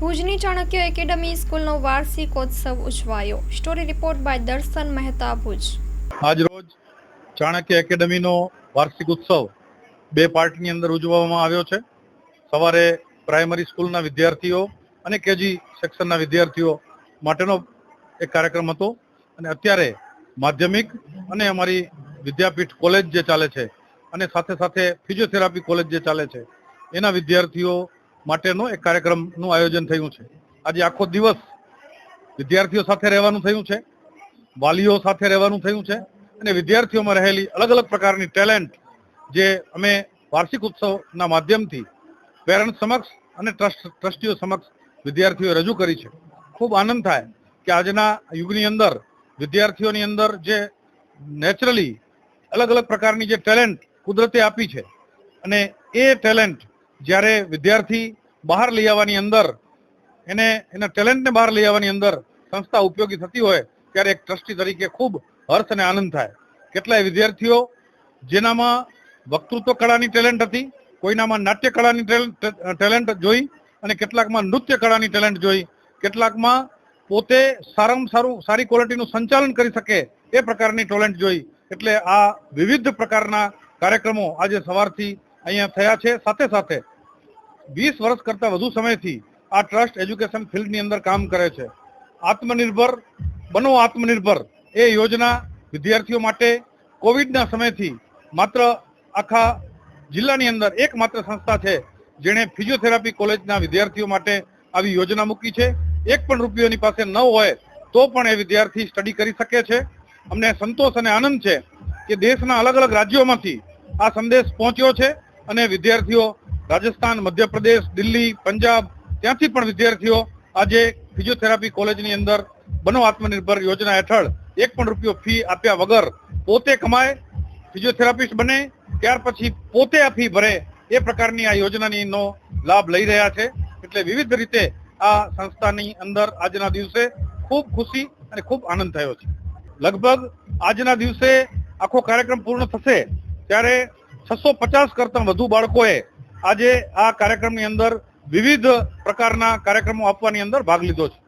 ભુજની ચાણક્ય એકેડમી સ્કૂલનો વાર્ષિકોત્સવ ઉજવાયો. સ્ટોરી રિપોર્ટ બાય દર્શન મહેતા ભુજ. આજરોજ ચાણક્ય એકેડમીનો વાર્ષિક ઉત્સવ બે પાર્ટની અંદર ઉજવવામાં આવ્યો છે. સવારે પ્રાઇમરી સ્કૂલના વિદ્યાર્થીઓ અને કેજી સેક્શનના વિદ્યાર્થીઓ માટેનો એક કાર્યક્રમ હતો. અને અત્યારે માધ્યમિક અને અમારી વિદ્યાપીઠ કોલેજ જે ચાલે છે અને સાથે સાથે ફિઝિયોથેરાપી કોલેજ જે ચાલે છે, એના વિદ્યાર્થીઓ માટેનો એક કાર્યક્રમનું આયોજન થયું છે. આજે આખો દિવસ વિદ્યાર્થીઓ સાથે રહેવાનું થયું છે, વાલીઓ સાથે રહેવાનું થયું છે અને વિદ્યાર્થીઓમાં રહેલી અલગ અલગ પ્રકારની ટેલેન્ટ જે અમે વાર્ષિક ઉત્સવના માધ્યમથી પેરેન્ટ્સ સમક્ષ અને ટ્રસ્ટ, ટ્રસ્ટીઓ સમક્ષ વિદ્યાર્થીઓ રજૂ કરી છે. ખૂબ આનંદ થાય કે આજના યુગની અંદર વિદ્યાર્થીઓની અંદર જે નેચરલી અલગ અલગ પ્રકારની જે ટેલેન્ટ કુદરતે આપી છે અને એ ટેલેન્ટ જ્યારે વિદ્યાર્થી બહાર લઈ આવવાની અંદર, એને, એના ટેલેન્ટને બહાર લઈ આવવાની અંદર સંસ્થા ઉપયોગી થતી હોય, ત્યારે એક ટ્રસ્ટી તરીકે ખૂબ હર્ષ અને આનંદ થાય. કેટલાય વિદ્યાર્થીઓ જેનામાં વક્તૃત્વ કળાની ટેલેન્ટ હતી, કોઈનામાં નાટ્ય કળાની ટેલેન્ટ જોઈ અને કેટલાકમાં નૃત્ય કળાની ટેલેન્ટ જોઈ, કેટલાકમાં પોતે સારામાં સારું, સારી ક્વોલિટીનું સંચાલન કરી શકે એ પ્રકારની ટેલેન્ટ જોઈ. એટલે આ વિવિધ પ્રકારના કાર્યક્રમો આજે સવારથી અહીંયા થયા છે. સાથે સાથે વીસ વર્ષ કરતા વધુ સમયથી આ ટ્રસ્ટ એજ્યુકેશન ફિલ્ડની અંદર કામ કરે છે. આત્મનિર્ભર બનો આત્મનિર્ભર એ યોજના વિદ્યાર્થીઓ માટે કોવિડના સમયથી માત્ર આખા જિલ્લાની અંદર એકમાત્ર સંસ્થા છે, જેણે ફિઝિયોથેરાપી કોલેજના વિદ્યાર્થીઓ માટે આવી યોજના મૂકી છે. એક પણ રૂપિયોની પાસે ન હોય તો પણ એ વિદ્યાર્થી સ્ટડી કરી શકે છે. અમને સંતોષ અને આનંદ છે કે દેશના અલગ અલગ રાજ્યોમાંથી આ સંદેશ પહોંચ્યો છે અને વિદ્યાર્થીઓ રાજસ્થાન, મધ્યપ્રદેશ, દિલ્હી, પંજાબ, ત્યાંથી પણ વિદ્યાર્થીઓ આજે ફિઝિયોથેરાપી કોલેજની અંદર બનો આત્મનિર્ભર યોજના હેઠળ એક પણ રૂપિયો ફી આપ્યા વગર પોતે કમાય, ફિઝિયોથેરાપિસ્ટ બને, ત્યાર પછી પોતે આ ફી ભરે એ પ્રકારની આ યોજનાની નો લાભ લઈ રહ્યા છે. એટલે વિવિધ રીતે આ સંસ્થાની અંદર આજના દિવસે ખૂબ ખુશી અને ખૂબ આનંદ થયો છે. લગભગ આજના દિવસે આખો કાર્યક્રમ પૂર્ણ થશે ત્યારે છસો પચાસ કરતા વધુ બાળકોએ આજે આ કાર્યક્રમની અંદર વિવિધ પ્રકારના કાર્યક્રમો આપવાની અંદર ભાગ લીધો છે.